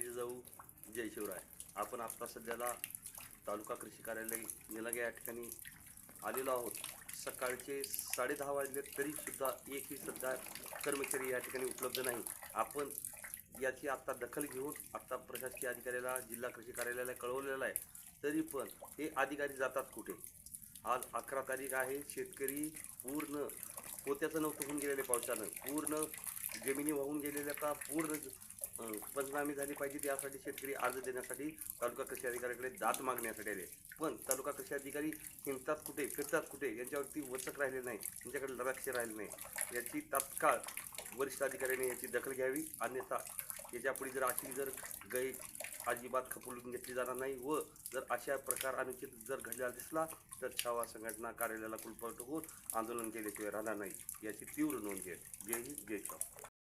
जय शिवराय. आपण आत्ता सध्याला तालुका कृषी कार्यालय निलंगे या ठिकाणी आलेलो आहोत. सकाळचे साडे दहा वाजले तरीसुद्धा एकही सध्या कर्मचारी या ठिकाणी उपलब्ध नाही. आपण याची आत्ता दखल घेऊन आत्ता प्रशासकीय अधिकाऱ्याला जिल्हा कृषी कार्यालयाला कळवलेलं आहे. तरी पण हे अधिकारी जातात कुठे? आज अकरा तारीख आहे शेतकरी पूर्ण पोत्याचं नव्हतं होऊन गेलेले पावसानं. पूर्ण जमिनी वाहून गेलेल्या का? पूर्ण अं, झाली पाहिजे त्यासाठी शेतकरी अर्ज देण्यासाठी तालुका कृषी अधिकाऱ्याकडे दाद मागण्यासाठी आले. पण तालुका कृषी अधिकारी हिंडतात कुठे फिरतात कुठे यांच्यावरती वचक राहिले नाही यांच्याकडे लक्ष राहिले नाही. याची तात्काळ वरिष्ठ अधिकाऱ्याने याची दखल घ्यावी अन्यथा याच्यापुढे जर अशी जर गै अजिबात खपवून घेतली जाणार नाही व जर अशा प्रकार अनुचित जर घडलेला दिसला तर छावा संघटना कार्यालयाला कुलपट होऊन आंदोलन केल्याशिवाय राहणार नाही. याची तीव्र नोंद घेत जय हिंद जय शाह